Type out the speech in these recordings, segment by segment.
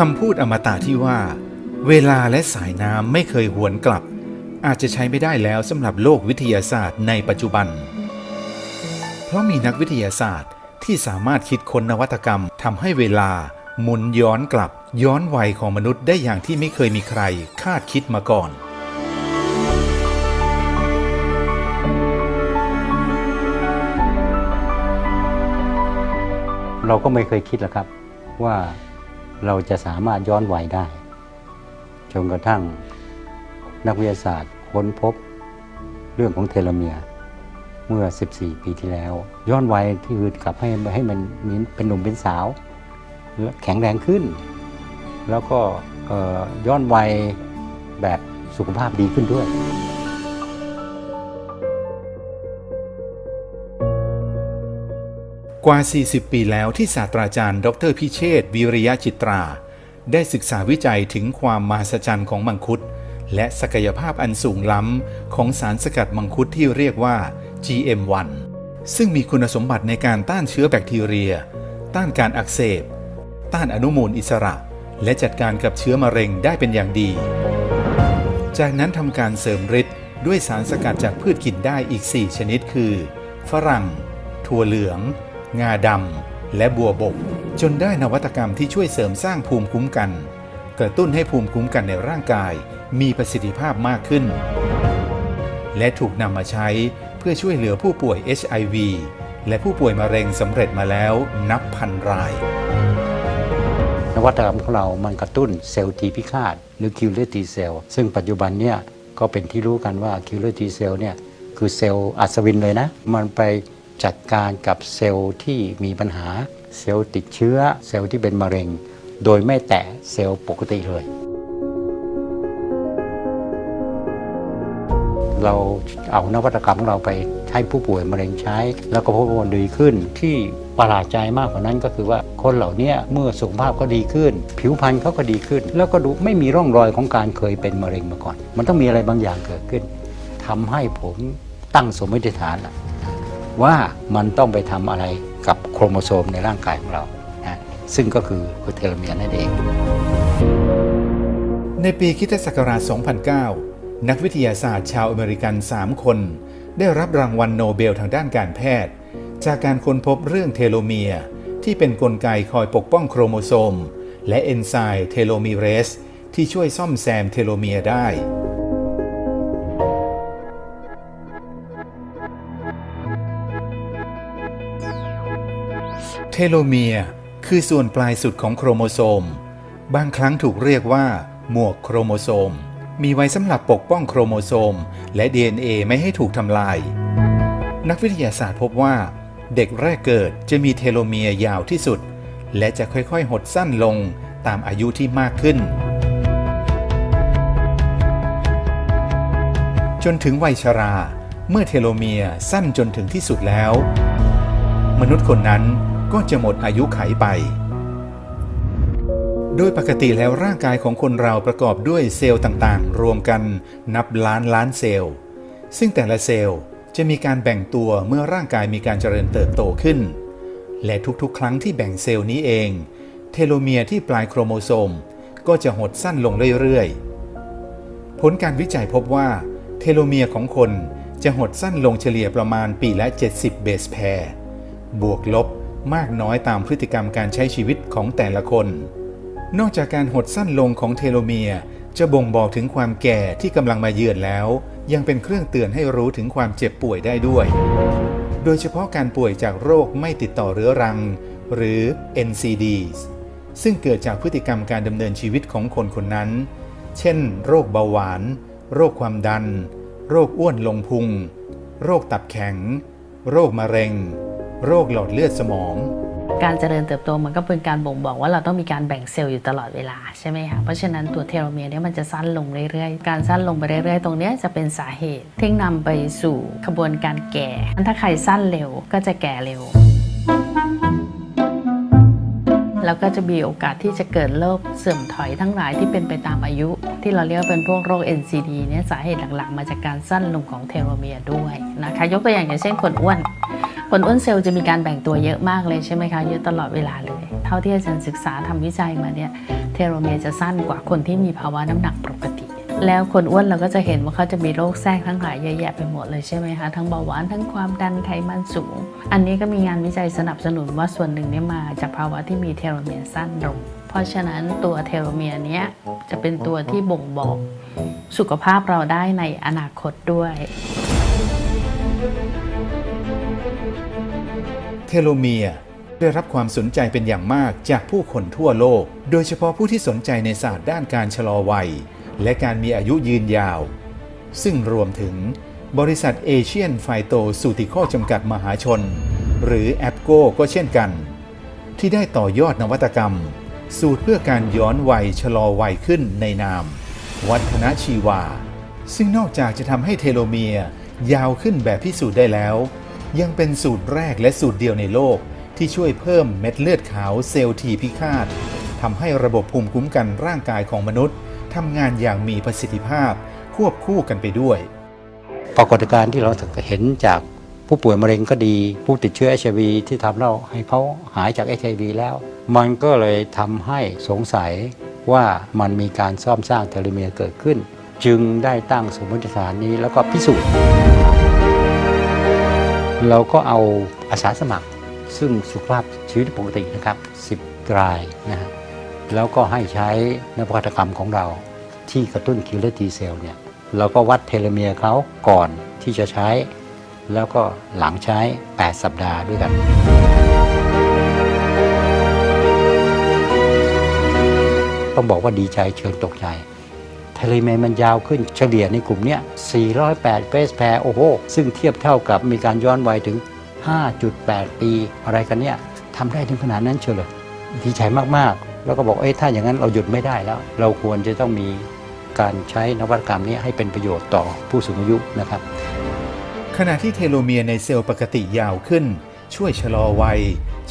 คำพูดอมตะที่ว่า เวลาและสายน้ำไม่เคยหวนกลับ อาจจะใช้ไม่ได้แล้วสำหรับโลกวิทยาศาสตร์ในปัจจุบัน เพราะมีนักวิทยาศาสตร์ที่สามารถคิดค้นนวัตกรรมทำให้เวลาหมุนย้อนกลับ ย้อนวัยของมนุษย์ได้อย่างที่ไม่เคยมีใครคาดคิดมาก่อนเราก็ไม่เคยคิดหรอกครับว่า เราจะสามารถย้อนวัยได้จนกระทั่งนักวิทยาศาสตร์ค้นพบเรื่องของเทโลเมียร์เมื่อ 14 ปีที่แล้ว ย้อนวัยที่คือกลับให้ให้มันมีเป็นหนุ่มเป็นสาว แข็งแรงขึ้น แล้วก็ย้อนวัยแบบสุขภาพดีขึ้นด้วย กว่า 40 ปีแล้วที่ศาสตราจารย์ ดรพิเชษวิริยะจิตรา ได้ศึกษาวิจัยถึงความมหัศจรรย์ของมังคุด และศักยภาพอันสูงล้ำของสารสกัดมังคุดที่เรียกว่า GM1 ซึ่งมีคุณสมบัติในการต้านเชื้อแบคทีเรีย ต้านการอักเสบ ต้านอนุมูลอิสระ และจัดการกับเชื้อมะเร็งได้เป็นอย่างดี จากนั้นทำการเสริมฤทธิ์ด้วยสารสกัดจากพืชกินได้อีก 4 ชนิดคือ ฝรั่ง ถั่วเหลือง งาดำ และบัวบก จนได้นวัตกรรมที่ช่วยเสริมสร้างภูมิคุ้มกัน กระตุ้นให้ภูมิคุ้มกันในร่างกาย มีประสิทธิภาพมากขึ้น และถูกนำมาใช้เพื่อช่วยเหลือผู้ป่วย HIV และผู้ป่วยมะเร็งสำเร็จมาแล้วนับพันราย นวัตกรรมของเรามันกระตุ้นเซลล์ทีพิฆาต หรือคิวเลอร์ทีเซลซึ่งปัจจุบันเนี่ยก็เป็นที่รู้กันว่าคิวเลอร์ทีเซลเนี่ยคือเซลล์อัศวินเลยนะ มันไป จัดการกับเซลล์ที่มีปัญหาเซลล์ติดเชื้อ เซลล์ที่เป็นมะเร็ง โดยไม่แตะเซลล์ปกติเลย เราเอานวัตกรรมของเราไปให้ผู้ป่วยมะเร็งใช้ แล้วก็พบว่าดีขึ้นที่ประหลาดใจมากกว่านั้นก็คือว่าคนเหล่านี้เมื่อสุขภาพก็ดีขึ้น ผิวพรรณเขาก็ดีขึ้น แล้วก็ดูไม่มีร่องรอยของการเคยเป็นมะเร็งมาก่อน มันต้องมีอะไรบางอย่างเกิดขึ้นทำให้ผมตั้งสมมติฐานละ ว่ามันต้องไปทำอะไรกับโครโมโซมในร่างกายของเรานะซึ่งก็คือคือเทโลเมียร์นั่นเอง ในปีคริสตศักราช 2009 นักวิทยาศาสตร์ชาวอเมริกัน 3 คน ได้รับรางวัลโนเบลทางด้านการแพทย์ จากการค้นพบเรื่องเทโลเมียร์ที่เป็นนกลไกคอยปกป้องโครโมโซม และเอนไซม์เทโลมีเรสที่ช่วยซ่อมแซมเทโลเมียร์ได้ เทโลเมียร์คือส่วนปลายสุดของโครโมโซม บางครั้งถูกเรียกว่า หมวกโครโมโซม มีไว้สำหรับปกป้องโครโมโซม และ DNA ไม่ให้ถูกทำลาย นักวิทยาศาสตร์พบว่า เด็กแรกเกิดจะมีเทโลเมียร์ยาวที่สุด และจะค่อยๆ หดสั้นลงตามอายุที่มากขึ้น จนถึงวัยชรา เมื่อเทโลเมียร์สั้นจนถึงที่สุดแล้ว มนุษย์คนนั้น ก็จะหมดอายุไขไป โดยปกติแล้วร่างกายของคนเราประกอบด้วยเซลล์ต่างๆ รวมกันนับล้านล้านเซลล์ ซึ่งแต่ละเซลล์จะมีการแบ่งตัวเมื่อร่างกายมีการเจริญเติบโตขึ้น และทุกๆ ครั้งที่แบ่งเซลล์นี้เอง เทโลเมียร์ที่ปลายโครโมโซมก็จะหดสั้นลงเรื่อยๆ ผลการวิจัยพบว่า เทโลเมียร์ของคนจะหดสั้นลงเฉลี่ยประมาณปีละ 70 เบสแพร์ บวกลบ มากน้อยตามพฤติกรรมการใช้ชีวิตของแต่ละคน นอกจากการหดสั้นลงของเทโลเมียจะบ่งบอกถึงความแก่ที่กำลังมาเยือนแล้ว ยังเป็นเครื่องเตือนให้รู้ถึงความเจ็บป่วยได้ด้วย โดยเฉพาะการป่วยจากโรคไม่ติดต่อเรื้อรัง หรือ NCDs ซึ่งเกิดจากพฤติกรรมการดำเนินชีวิตของคนคนนั้น เช่น โรคเบาหวาน โรคความดัน โรคอ้วนลงพุง โรคตับแข็ง โรคมะเร็ง โรคหลอดเลือดสมอง การเจริญเติบโตมันก็เป็นการบ่งบอกว่าเราต้องมีการแบ่งเซลล์อยู่ตลอดเวลาใช่ไหมคะเพราะฉะนั้นตัวเทโลเมียร์เนี่ยมันจะสั้นลงเรื่อยๆ การสั้นลงไปเรื่อยๆ ตรงนี้จะเป็นสาเหตุที่นำไปสู่ขบวนการแก่ ถ้าใครสั้นเร็วก็จะแก่เร็วแล้วก็จะมีโอกาสที่จะเกิดโรคเสื่อมถอยทั้งหลายที่เป็นไปตามอายุ ที่เราเรียกว่าเป็นพวกโรค NCD เนี่ยสาเหตุหลักๆ มาจากการสั้นลงของเทโลเมียร์ด้วยนะคะยกตัวอย่างอย่างเช่นคนอ้วน คนอ้วนเซลล์จะมีการแบ่งตัวเยอะมากเลยใช่ไหมคะเยอะตลอดเวลาเลย เท่าที่อาจารย์ศึกษาทำวิจัยมาเนี่ยเทโลเมียร์จะสั้นกว่าคนที่มีภาวะน้ำหนักปกติ แล้วคนอ้วนเราก็จะเห็นว่าเขาจะมีโรคแทรกทั้งหลายเยอะแยะไปหมดเลยใช่ไหมคะทั้งเบาหวานทั้งความดันไขมันสูง อันนี้ก็มีงานวิจัยสนับสนุนว่าส่วนหนึ่งเนี่ยมาจากภาวะที่มีเทโลเมียร์สั้นลงเพราะฉะนั้นตัวเทโลเมียร์เนี้ยจะเป็นตัวที่บ่งบอกสุขภาพเราได้ในอนาคตด้วย ทโลเมียร์ได้รับความสนใจเป็นอย่างมากจากผู้คนทั่วโลก โดยเฉพาะผู้ที่สนใจในศาสตร์ด้านการชะลอวัย และการมีอายุยืนยาว ซึ่งรวมถึง บริษัทเอเชียนไฟโตสูติคอจำกัดมหาชน หรือแอปโกก็เช่นกัน ที่ได้ต่อยอดนวัตกรรม สูตรเพื่อการย้อนวัยชะลอวัยขึ้นในนาม วัฒนชีวา ซึ่งนอกจากจะทำให้เทโลเมียร์ยาวขึ้นแบบพิสูจน์ได้แล้ว ยังเป็นสูตรแรกและสูตรเดียวในโลก ที่ช่วยเพิ่มเม็ดเลือดขาวเซลล์ทีพิฆาตทำให้ระบบภูมิคุ้มกันร่างกายของมนุษย์ทำงานอย่างมีประสิทธิภาพควบคู่กันไปด้วย ปรากฏการณ์ที่เราเห็นจากผู้ป่วยมะเร็งก็ดี ผู้ติดเชื้อ HIV ที่ทำเราให้เขาหายจาก HIV แล้ว มันก็เลยทำให้สงสัยว่ามันมีการซ่อมสร้างเทโลเมียร์เกิดขึ้น จึงได้ตั้งสมมติฐานนี้แล้วก็พิสูจน์ เราก็เอาอาสาสมัคร ซึ่งสุขภาพชีวิตปกตินะครับ 10รายนะฮะแล้วก็ให้ใช้นวัตกรรมของเราที่กระตุ้นคิลเลอร์ทีเซลเนี่ยเราก็วัดเทโลเมียร์เขาก่อนที่จะใช้ แล้วก็หลังใช้ 8 สัปดาห์ด้วยกัน ต้องบอกว่าดีใจเชิงตกใจ เทเลเมนมันยาวขึ้นเฉลี่ยในกลุ่มเนี้ย 408เบสแพร์โอ้โห ซึ่งเทียบเท่ากับมีการย้อนวัยถึง 5.8 ปี อะไรกันเนี่ยทำได้ถึงขนาดนั้นเชียวเลยดีใจมาก ๆ แล้วก็บอกเอ้ยถ้าอย่างนั้นเราหยุดไม่ได้แล้ว เราควรจะต้องมีการใช้นวัตกรรมนี้ให้เป็นประโยชน์ต่อผู้สูงอายุนะครับ ขณะที่เทโลเมียร์ในเซลล์ปกติยาวขึ้น ช่วยชะลอวัย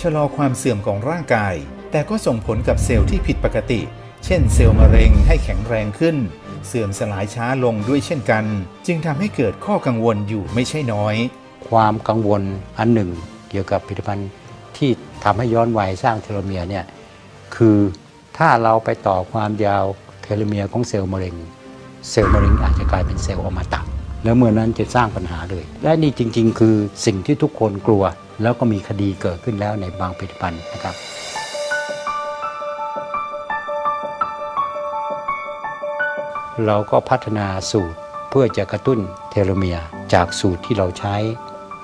ชะลอความเสื่อมของร่างกาย แต่ก็ส่งผลกับเซลล์ที่ผิดปกติ เช่นเซลล์มะเร็งให้แข็งแรงขึ้น เสื่อมสลายช้าลงด้วยเช่นกัน จึงทำให้เกิดข้อกังวลอยู่ไม่ใช่น้อย ความกังวลอันหนึ่ง เกี่ยวกับผลิตภัณฑ์ที่ทำให้ย้อนวัยสร้างเทโลเมียร์เนี่ยคือถ้าเราไปต่อความยาวเทโลเมียร์ของเซลล์มะเร็ง เซลล์มะเร็งอาจจะกลายเป็นเซลล์อมตะแล้วเมื่อนั้นจะสร้างปัญหาเลย และนี่จริง ๆ คือสิ่งที่ทุกคนกลัว แล้วก็มีคดีเกิดขึ้นแล้วในบางผลิตภัณฑ์นะครับ เราก็พัฒนาสูตรเพื่อจะกระตุ้นเทโลเมียร์จากสูตรที่เราใช้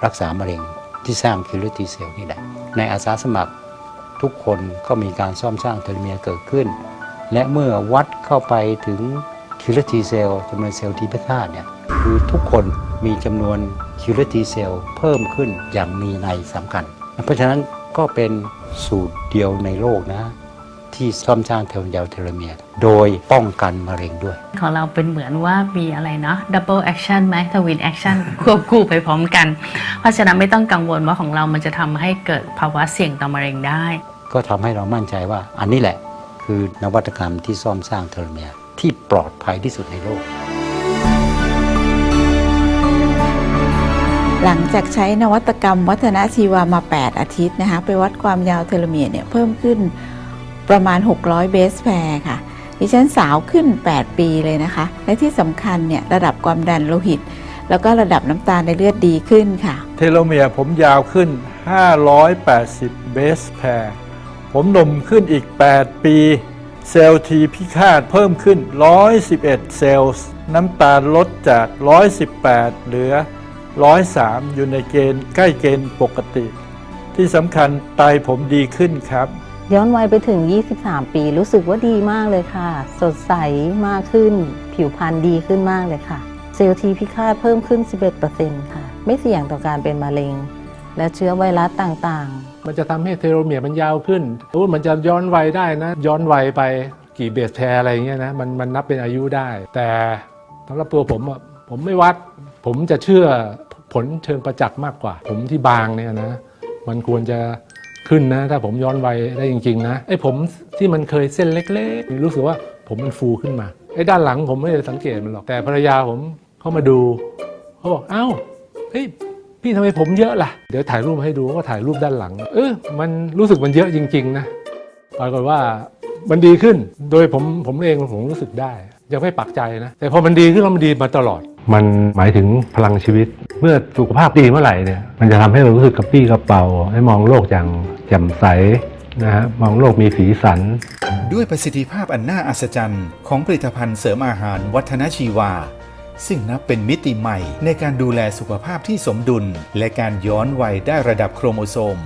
รักษามะเร็งที่สร้างคิลเลอร์ทีเซลนี่แหละ ในอาสาสมัครทุกคนก็มีการซ่อมสร้างเทโลเมียร์เกิดขึ้น และเมื่อวัดเข้าไปถึงคิลเลอร์ทีเซลจำนวนเซลล์ที่พิฆาตเนี่ยคือทุกคนมีจำนวนคิลเลอร์ทีเซลเพิ่มขึ้นอย่างมีนัยสำคัญ เพราะฉะนั้นก็เป็นสูตรเดียวในโลกนะ ที่ซ่อมสร้างเทโลเทโลเมียร์โดยป้องกันมะเร็งด้วย ของเราเป็นเหมือนว่ามีอะไรเนาะ double action ไหมทวิน action ควบคู่ไปพร้อมกัน เพราะฉะนั้นไม่ต้องกังวลว่าของเรามันจะทำให้เกิดภาวะเสี่ยงต่อมะเร็งได้ ก็ทำให้เรามั่นใจว่าอันนี้แหละ คือนวัตกรรมที่ซ่อมสร้างเทโลเมียร์ที่ปลอดภัยที่สุดในโลกหลังจากใช้นวัตกรรมวัฒนชีวามา 8 อาทิตย์นะคะไปวัดความยาวเทโลเมียร์เนี่ยเพิ่มขึ้น ประมาณ 600 เบสแพร์ค่ะ ดิฉันสาวขึ้น 8 ปีเลยนะคะ และที่สำคัญเนี่ยระดับความดันโลหิต แล้วก็ระดับน้ำตาลในเลือดดีขึ้นค่ะ เทโลเมียร์ผมยาวขึ้น 580 เบสแพร์ผมหนุ่มขึ้นอีก 8 ปี เซลล์ทีพิฆาตเพิ่มขึ้น 111 เซลล์ น้ำตาลลดจาก 118 เหลือ 103 อยู่ในเกณฑ์ใกล้เกณฑ์ปกติ ที่สำคัญไตผมดีขึ้นครับ ย้อนวัยไปถึง 23 ปีรู้สึกว่าดีมากเลยค่ะ สดใสมากขึ้น ผิวพรรณดีขึ้นมากเลยค่ะ เซลล์ทีพิฆาตเพิ่มขึ้น 11%ค่ะ ไม่เสี่ยงต่อการเป็นมะเร็ง และเชื้อไวรัสต่างๆ มันจะทำให้เทโลเมียร์มันยาวขึ้นโอ้มันจะย้อนวัยได้นะ ย้อนวัยไปกี่เบสแพร์อะไรเงี้ยนะมันมันนับเป็นอายุได้ แต่สำหรับตัวผมอะผมไม่วัด ผมจะเชื่อผลเชิงประจักษ์มากกว่า ผมที่บางเนี่ยนะ มันควรจะ ขึ้นนะ ถ้าผมย้อนวัยได้จริง ๆ นะไอ้ผมที่มันเคยเส้นเล็กๆ รู้สึกว่าผมมันฟูขึ้นมาไอ้ด้านหลังผมไม่ได้สังเกตมันหรอกแต่ภรรยาผมเข้ามาดูเขาบอกเอ้าเฮ้ยพี่ทำไมผมเยอะล่ะ เดี๋ยวถ่ายรูปให้ดูก็ถ่ายรูปด้านหลัง เออมันรู้สึกมันเยอะจริง ๆ นะปรากฏว่ามันดีขึ้น โดยผมผมเองผมรู้สึกได้ ยังไม่ปักใจนะ แต่พอมันดีขึ้นแล้วมันดีมาตลอด มันหมายถึงพลังชีวิต เมื่อสุขภาพดีเมื่อไหร่เนี่ยมันจะทำให้เรารู้สึกกระปี้กระเป๋า ให้มองโลกอย่างแจ่มใสนะฮะมองโลกมีสีสัน ด้วยประสิทธิภาพอันน่าอัศจรรย์ ของผลิตภัณฑ์เสริมอาหารวัฒนชีวา ซึ่งนับเป็นมิติใหม่ในการดูแลสุขภาพที่สมดุล และการย้อนวัยได้ระดับโครโมโซม